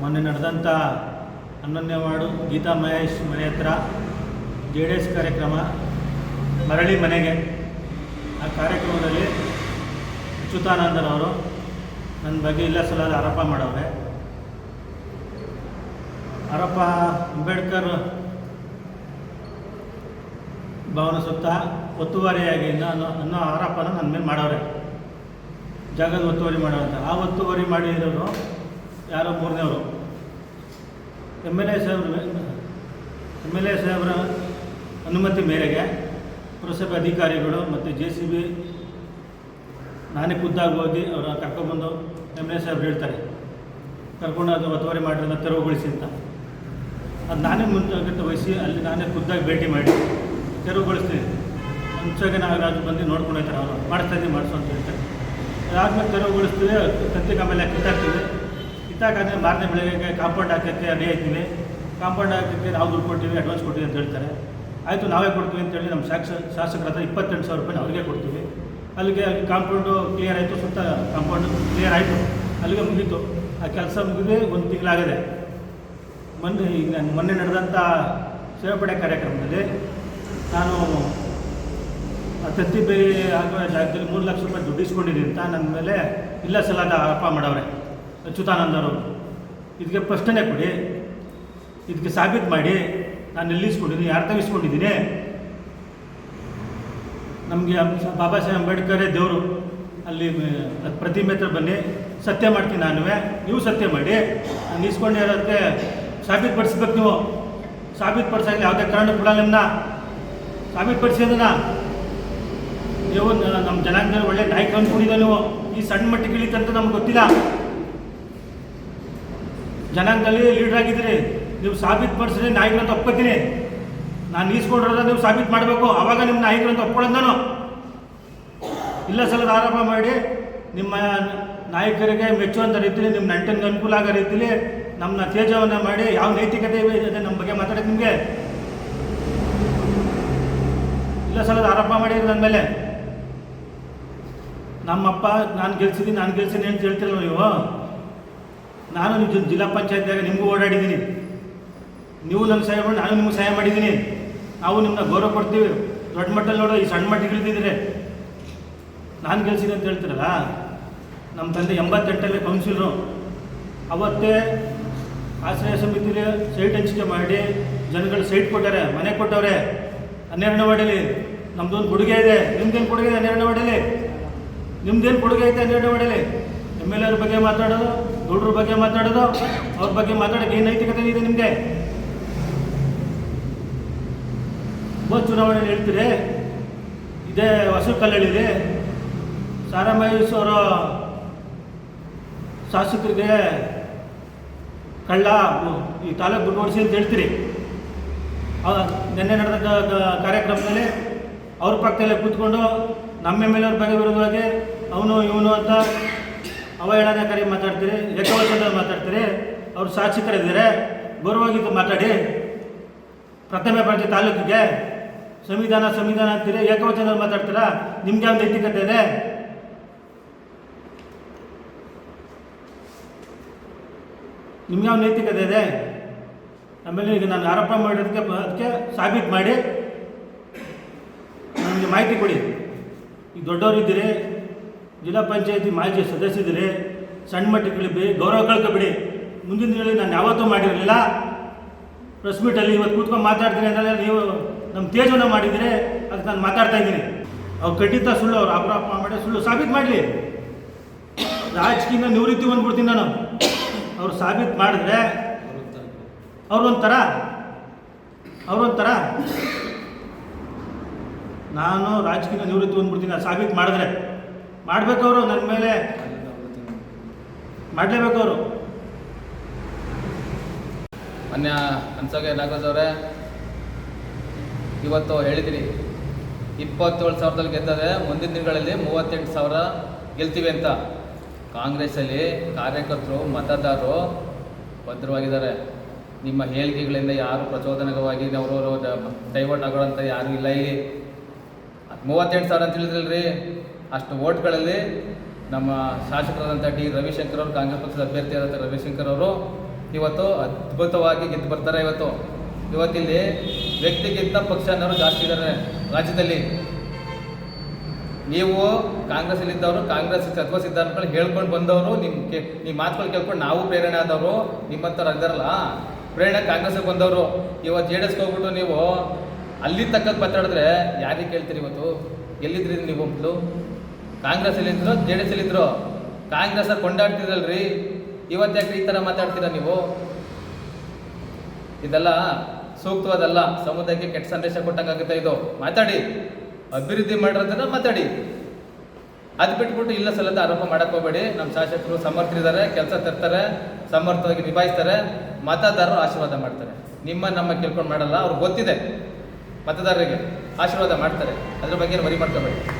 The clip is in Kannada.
ಮೊನ್ನೆ ನಡೆದಂಥ ಹನ್ನೊಂದನೇ ವಾರ್ಡು ಗೀತಾ ಮಹೇಶ್ ಮನೆ ಹತ್ರ ಜೆ ಡಿ ಎಸ್ ಕಾರ್ಯಕ್ರಮ ಮರಳಿ ಮನೆಗೆ. ಆ ಕಾರ್ಯಕ್ರಮದಲ್ಲಿ ಅಚ್ಯುತಾನಂದರವರು ನನ್ನ ಬಗ್ಗೆ ಇಲ್ಲ ಸಲ ಆರೋಪ ಮಾಡವ್ರೆ. ಆರೋಪ ಅಂಬೇಡ್ಕರ್ ಭವನ ಸುತ್ತ ಒತ್ತುವರಿಯಾಗಿ ಅನ್ನೋ ಅನ್ನೋ ಆರೋಪನ ನನ್ನ ಮೇಲೆ ಮಾಡವ್ರೆ. ಜಾಗದ ಒತ್ತುವರಿ ಮಾಡೋವಂಥ ಆ ಒತ್ತುವರಿ ಮಾಡಿರೋರು ಯಾರೋ ಮೂರನೇವರು. ಎಂ ಎಲ್ ಎ ಸಾಹೇಬ್ರ ಎಂ ಎಲ್ ಎ ಸಾಹೇಬ್ರ ಅನುಮತಿ ಮೇರೆಗೆ ಪುರಸಭೆ ಅಧಿಕಾರಿಗಳು ಮತ್ತು ಜೆ ಸಿ ಬಿ ನಾನೇ ಖುದ್ದಾಗಿ ಹೋಗಿ ಅವರ ಕರ್ಕೊಂಡ್ಬಂದು ಎಂ ಎಲ್ ಎ ಸಾಹೇಬ್ರು ಹೇಳ್ತಾರೆ. ಕರ್ಕೊಂಡು ಅದು ಒತ್ತುವರಿ ಮಾಡಿರೋದನ್ನ ತೆರವುಗೊಳಿಸಿ ಅಂತ. ಅದು ನಾನೇ ಮುಂಜಾಗ್ರತೆ ವಹಿಸಿ ಅಲ್ಲಿ ನಾನೇ ಖುದ್ದಾಗಿ ಭೇಟಿ ಮಾಡಿ ತೆರವುಗೊಳಿಸ್ತೀನಿ. ಮುಂಚೆಗೆ ನಾಗರಾಜು ಬಂದು ನೋಡ್ಕೊಂಡು ಹೋಗ್ತಾರೆ ಅವರು. ಮಾಡಿಸ್ತಾ ಇದ್ದೀವಿ ಮಾಡಿಸು ಅಂತ ಹೇಳ್ತಾರೆ. ಅದಾದ್ಮೇಲೆ ತೆರವುಗೊಳಿಸ್ತೀವಿ ಕತ್ತಿಗೆ ಆಮೇಲೆ ಕಿತ್ತಾಕ್ತೀವಿ ಕಿತ್ತಾಕಾದ್ಮೇಲೆ ಮಾರನೇ ಬೆಳಗ್ಗೆ ಕಾಂಪೌಂಡ್ ಹಾಕೋಕ್ಕೆ ಅಡಿ ಆಯ್ತೀವಿ ಕಾಂಪೌಂಡ್ ಹಾಕೋಕ್ಕೆ ನಾವು ದುಡ್ಡು ಕೊಡ್ತೀವಿ ಅಡ್ವಾನ್ಸ್ ಕೊಡ್ತೀವಿ ಅಂತ ಹೇಳ್ತಾರೆ. ಆಯಿತು, ನಾವೇ ಕೊಡ್ತೀವಿ ಅಂತೇಳಿ ನಮ್ಮ ಶಾಸ ಶಾಸಕರ ಹತ್ರ ಇಪ್ಪತ್ತೆಂಟು ಸಾವಿರ ರೂಪಾಯಿ ಅವ್ರಿಗೆ ಕೊಡ್ತೀವಿ. ಅಲ್ಲಿಗೆ ಅಲ್ಲಿ ಕಾಂಪೌಂಡು ಕ್ಲಿಯರ್ ಆಯಿತು, ಸುತ್ತ ಕಾಂಪೌಂಡು ಕ್ಲಿಯರ್ ಆಯಿತು. ಅಲ್ಲಿಗೆ ಮುಗೀತು. ಆ ಕೆಲಸ ಮುಗಿದೇ ಒಂದು ತಿಂಗಳಾಗಿದೆ. ಮೊನ್ನೆ ಈಗ ನಾನು, ಮೊನ್ನೆ ನಡೆದಂಥ ಸೇರ್ಪಡೆ ಕಾರ್ಯಕ್ರಮದಲ್ಲಿ ನಾನು ತತ್ತಿ ಬೇರೆ ಆಗುವ ಜಾಗದಲ್ಲಿ ಮೂರು ಲಕ್ಷ ರೂಪಾಯಿ ದುಡ್ಡಿಸ್ಕೊಂಡಿದ್ದೀನಿ ಅಂತ ನನ್ನ ಮೇಲೆ ಇಲ್ಲ ಸಲ್ಲದ ಅಪ್ಪ ಮಾಡವ್ರೆ. ಅಚ್ಯುತಾನಂದವರು ಇದಕ್ಕೆ ಪ್ರಶ್ನೆ ಕೊಡಿ. ಇದಕ್ಕೆ ಸಾಬೀತು ಮಾಡಿ. ನಾನು ನಿಲ್ಲಿಸ್ಕೊಂಡಿದ್ದೀನಿ. ಯಾರು ತಗಿಸ್ಕೊಂಡಿದ್ದೀನಿ ನಮಗೆ ಬಾಬಾ ಸಾಹೇಬ್ ಅಂಬೇಡ್ಕರೇ ದೇವರು. ಅಲ್ಲಿ ಪ್ರತಿಮೆ ಹತ್ರ ಬನ್ನಿ. ಸತ್ಯ ಮಾಡ್ತೀನಿ ನಾನು ನೀವು ಸತ್ಯ ಮಾಡಿ. ನಾನು ಇಸ್ಕೊಂಡಿರೋದಕ್ಕೆ ಸಾಬೀತುಪಡಿಸ್ಬೇಕು ನೀವು. ಸಾಬೀತುಪಡಿಸೋಕೆ ಯಾವುದೇ ಕಾರಣ ಕೂಡ ನಿಮ್ಮನ್ನ ಸಾಬೀತುಪಡಿಸಿ ಅದನ್ನ. ನೀವು ನಮ್ಮ ಜನಾಂಗದಲ್ಲಿ ಒಳ್ಳೆ ನಾಯಕ ಅಂದ್ಕೊಂಡಿದ್ದ ನೀವು. ಈ ಸಣ್ಣ ಮಟ್ಟಿಗೆ ಇಳಿತಂತ ನಮ್ಗೆ ಗೊತ್ತಿಲ್ಲ. ಜನಾಂಗದಲ್ಲಿ ಲೀಡರ್ ಆಗಿದ್ದೀರಿ. ನೀವು ಸಾಬೀತುಪಡಿಸಿದ್ರೆ ಮಾಡಿಸ್ರಿ ನಾಯಕರಂತ ಒಪ್ಕೋತೀನಿ. ನಾನು ಈಸ್ಕೊಂಡಿರೋದ ನೀವು ಸಾಬೀತು ಮಾಡಬೇಕು. ಅವಾಗ ನಿಮ್ಮ ನಾಯಕರು ಅಂತ ಒಪ್ಕೊಳ್ಳೋದು ನಾನು. ಇಲ್ಲ ಸಲದ ಆರೋಪ ಮಾಡಿ ನಿಮ್ಮ ನಾಯಕರಿಗೆ ಮೆಚ್ಚುವಂಥ ರೀತಿಯಲ್ಲಿ ನಿಮ್ಮ ನಂಟನಿಗೆ ಅನುಕೂಲ ಆಗೋ ರೀತಿಯಲ್ಲಿ ನಮ್ಮನ್ನ ತೇಜವನ್ನು ಮಾಡಿ ಯಾವ ನೈತಿಕತೆ ಇದೆ ನಮ್ಮ ಬಗ್ಗೆ ಮಾತಾಡೋದು ನಿಮಗೆ. ಇಲ್ಲ ಸಲದ ಆರೋಪ ಮಾಡಿ ನನ್ನ ಮೇಲೆ. ನಮ್ಮಪ್ಪ ನಾನು ಗೆಲ್ಸಿದ್ದೀನಿ ನಾನು ಗೆಲ್ಸಿದ್ದೀನಿ ಅಂತ ಹೇಳ್ತಿರಲ್ಲ ನೀವು? ನಾನು ನಿಮ್ಮ ಜಿಲ್ಲಾ ಪಂಚಾಯತ್ಯಾಗ ನಿಮಗೂ ಓಡಾಡಿದ್ದೀನಿ. ನೀವು ನನಗೆ ಸಹಾಯ ಮಾಡಿ, ನಾನು ನಿಮ್ಗೆ ಸಹಾಯ ಮಾಡಿದ್ದೀನಿ. ನಾವು ನಿಮ್ಮನ್ನ ಗೌರವ ಕೊಡ್ತೀವಿ. ದೊಡ್ಡ ಮಟ್ಟದಲ್ಲಿ ನೋಡೋ ಈ ಸಣ್ಣ ಮಟ್ಟಿಗೆ ಇಳಿದಿದ್ರೆ. ನಾನು ಗೆಲ್ಸಿದೆ ಅಂತ ಹೇಳ್ತೀರಲ್ಲ? ನಮ್ಮ ತಂದೆ ಎಂಬತ್ತೆಂಟಲ್ಲೇ ಕೌನ್ಸಿಲರು. ಅವತ್ತೇ ಆಶ್ರಯ ಸಮಿತಿಲಿ ಸೈಟ್ ಹಂಚಿಕೆ ಮಾಡಿ ಜನಗಳು ಸೈಟ್ ಕೊಟ್ಟಾರೆ, ಮನೆ ಕೊಟ್ಟವ್ರೆ. ಹನ್ನೆರಡನೇ ವಾರ್ಡಲ್ಲಿ ನಮ್ಮದೊಂದು ಕೊಡುಗೆ ಇದೆ. ನಿಮ್ದೇನು ಕೊಡುಗೆ ಇದೆ ಹನ್ನೆರಡನೇ ವಾರ್ಡಲ್ಲಿ? ನಿಮ್ದೇನು ಕೊಡುಗೆ ಐತೆ ಹನ್ನೆರಡನೇ ವಾರ್ಡಲ್ಲಿ? ಎಂ ಎಲ್ ಎರ ಬಗ್ಗೆ ಮಾತಾಡೋದು ದೊಡ್ಡರ ಬಗ್ಗೆ ಮಾತಾಡೋದು, ಅವ್ರ ಬಗ್ಗೆ ಮಾತಾಡೋಕೆ ಏನು ನೈತಿಕತೆ ಇದೆ ನಿಮಗೆ? ಹೋದ ಚುನಾವಣೆ ಹೇಳ್ತೀರಿ, ಇದೇ ಹೊಸ ಕಲ್ಲಳ್ಳಿಲಿ ಸಾರಾ ಮಹೇಶ್ ಅವರ ಶಾಸಕರಿಗೆ ಕಳ್ಳ ಈ ತಾಲೂಕು ಬಿಡುವಡಿಸಿ ಅಂತ ಹೇಳ್ತೀರಿ. ನಿನ್ನೆ ನಡೆದ ಕಾರ್ಯಕ್ರಮದಲ್ಲಿ ಅವ್ರ ಪಕ್ಕದಲ್ಲೇ ಕೂತ್ಕೊಂಡು ನಮ್ಮ ಎಂ ಎಲ್ ಅವ್ರ ಬಗ್ಗೆ ವಿರುದ್ಧವಾಗಿ ಅವನು, ಇವನು ಅಂತ ಅವಹೇಳನಕಾರಿ ಮಾತಾಡ್ತೀರಿ ಲೆಕ್ಕವಚನ ಮಾತಾಡ್ತೀರಿ, ಅವ್ರು ಶಾಸಕರಿದ್ದಾರೆ ಗೌರವವಾಗಿದ್ದು ಮಾತಾಡಿ. ಪ್ರಥಮ ಪ್ರತಿ ತಾಲೂಕಿಗೆ, ಸಂವಿಧಾನ ಸಂವಿಧಾನ ಅಂತೀರಿ ಏಕವಚನದಲ್ಲಿ ಮಾತಾಡ್ತೀರಾ? ನಿಮ್ಗೆ ಯಾವ ನೈತಿಕತೆ ಇದೆ. ನಿಮ್ಗೆ ಯಾವ ನೈತಿಕತೆ ಇದೆ. ಆಮೇಲೆ ಈಗ ನಾನು ಆರೋಪ ಮಾಡಿರೋದಕ್ಕೆ ಬ- ಅದಕ್ಕೆ ಸಾಬೀತು ಮಾಡಿ ನನಗೆ ಮಾಹಿತಿ ಕೊಡಿ. ಈಗ ದೊಡ್ಡವರು ಇದ್ದೀರಿ ಜಿಲ್ಲಾ ಪಂಚಾಯತಿ ಮಾಜಿ ಇದ್ರೆ ಸಣ್ಣ ಇಳಿಬಿ ಗೌರವ ಕಳ್ಕೊಬಿಡಿ. ಮುಂದಿನ ದಿನಗಳಲ್ಲಿ ನಾನು ಯಾವತ್ತೂ ಮಾಡಿರಲಿಲ್ಲ. ಪ್ರೆಸ್ ಮೀಟಲ್ಲಿ ಇವತ್ತು ಕೂತ್ಕೊಂಡು ಮಾತಾಡ್ತೀನಿ ಅಂದರೆ ನೀವು ನಮ್ಮ ತೇಜವನ್ನು ಮಾಡಿದ್ರೆ ಅದಕ್ಕೆ ನಾನು ಮಾತಾಡ್ತಾ ಇದ್ದೀನಿ. ಅವ್ರು ಖಂಡಿತ ಸುಳ್ಳು, ಅವ್ರು ಅಪರಾಪ ಮಾಡಿ ಸುಳ್ಳು ಸಾಬೀತು ಮಾಡಲಿ. ರಾಜಕೀಯ ನಿವೃತ್ತಿ ಬಂದ್ಬಿಡ್ತೀನಿ ನಾನು. ಅವ್ರು ಸಾಬೀತು ಮಾಡಿದ್ರೆ ಅವ್ರೊಂಥರ ಅವ್ರೊಂಥರ ನಾನು ರಾಜಕೀಯ ನಿವೃತ್ತಿ ಬಂದ್ಬಿಡ್ತೀನಿ ಸಾಬೀತು ಮಾಡಿದ್ರೆ. ಮಾಡ್ಬೇಕವರು ನನ್ನ ಮೇಲೆ. ಮಾಡಲೇಬೇಕು ಅವರು ಮಾನ್ಯ ಅನ್ಸೋಗೆ ನಾಗರಾಜ್ ಅವರೇ, ಇವತ್ತು ಹೇಳಿದಿರಿ ಇಪ್ಪತ್ತೇಳು ಸಾವಿರದಲ್ಲಿ ಗೆದ್ದರೆ ಮುಂದಿನ ದಿನಗಳಲ್ಲಿ ಮೂವತ್ತೆಂಟು ಸಾವಿರ ಗೆಲ್ತೀವಿ ಅಂತ. ಕಾಂಗ್ರೆಸ್ಸಲ್ಲಿ ಕಾರ್ಯಕರ್ತರು, ಮತದಾರರು ಭದ್ರವಾಗಿದ್ದಾರೆ. ನಿಮ್ಮ ಹೇಳಿಕೆಗಳಿಂದ ಯಾರು ಪ್ರಚೋದನಕವಾಗಿ ಅವರು ಡೈವರ್ಟ್ ಅಂತ ಯಾರೂ ಇಲ್ಲ ಇಲ್ಲಿ. ಮೂವತ್ತೆಂಟು ಸಾವಿರ ಅಂತ ಹೇಳಿದ್ರಲ್ರಿ. ಅಷ್ಟು ಓಟ್ಗಳಲ್ಲಿ ನಮ್ಮ ಶಾಸಕರಾದಂಥ ಡಿ ರವಿಶಂಕರ್ ಅವರು, ಕಾಂಗ್ರೆಸ್ ಪಕ್ಷದ ಅಭ್ಯರ್ಥಿಯಾದಂಥ ರವಿಶಂಕರ್ ಅವರು ಇವತ್ತು ಅದ್ಭುತವಾಗಿ ಗೆದ್ದು ಬರ್ತಾರೆ ಇವತ್ತು. ಇವತ್ತಿಲ್ಲಿ ವ್ಯಕ್ತಿಗಿಂತ ಪಕ್ಷ ಅನ್ನೋರು ಜಾಸ್ತಿ ಇದ್ದಾರೆ ರಾಜ್ಯದಲ್ಲಿ. ನೀವು ಕಾಂಗ್ರೆಸ್ಸಲ್ಲಿದ್ದವರು ಕಾಂಗ್ರೆಸ್ ತತ್ವ ಸಿದ್ಧಾಂತಗಳು ಹೇಳ್ಕೊಂಡು ಬಂದವರು ನಿಮ್ಮ ಕೆ ನಿಮ್ಮ ಮಾತುಗಳು ಕೇಳ್ಕೊಂಡು ನಾವು ಪ್ರೇರಣೆ ಆದವರು, ನಿಮ್ಮಂಥವ್ರು ಅಂದಿರಲ್ಲ ಪ್ರೇರಣೆ ಕಾಂಗ್ರೆಸ್ಗೆ ಬಂದವರು. ಇವತ್ತು ಜೆ ಡಿ ಎಸ್ಗೆ ಹೋಗ್ಬಿಟ್ಟು ನೀವು ಅಲ್ಲಿ ತಕ್ಕದ್ದು ಮಾತಾಡಿದ್ರೆ ಯಾರಿಗೆ ಕೇಳ್ತೀರಿ ಇವತ್ತು? ಎಲ್ಲಿದ್ರಿ ನೀವು ಮೊದಲು ಕಾಂಗ್ರೆಸ್ಸಲ್ಲಿದ್ದರು ಜೆ ಡಿ ಎಸ್ಸಲ್ಲಿದ್ದರು ಕಾಂಗ್ರೆಸ್ ಕೊಂಡಾಡ್ತಿರಲ್ರಿ ಇವತ್ತು ಯಾಕೆ ಈ ಥರ ಮಾತಾಡ್ತೀರಾ ನೀವು? ಇದೆಲ್ಲ ಸೂಕ್ತವಾದಲ್ಲ, ಸಮುದಾಯಕ್ಕೆ ಕೆಟ್ಟ ಸಂದೇಶ ಕೊಟ್ಟಂಗಾಗುತ್ತೆ ಇದು. ಮಾತಾಡಿ. ಅಭಿವೃದ್ಧಿ ಮಾಡಿರೋದನ್ನ ಮಾತಾಡಿ. ಅದು ಬಿಟ್ಬಿಟ್ಟು ಇಲ್ಲ ಸಲ್ಲದ ಆರೋಪ ಮಾಡಕ್ ಹೋಗ್ಬೇಡಿ. ನಮ್ಮ ಶಾಸಕರು ಸಮರ್ಥರಿದ್ದಾರೆ, ಕೆಲಸ ತರ್ತಾರೆ, ಸಮರ್ಥವಾಗಿ ನಿಭಾಯಿಸ್ತಾರೆ. ಮತದಾರರು ಆಶೀರ್ವಾದ ಮಾಡ್ತಾರೆ. ನಿಮ್ಮ ನಮ್ಮ ಕೇಳ್ಕೊಂಡು ಮಾಡಲ್ಲ, ಅವ್ರಿಗೆ ಗೊತ್ತಿದೆ ಮತದಾರರಿಗೆ ಆಶೀರ್ವಾದ ಮಾಡ್ತಾರೆ. ಅದ್ರ ಬಗ್ಗೆ ವರಿ ಮಾಡ್ಕೋಬೇಡಿ.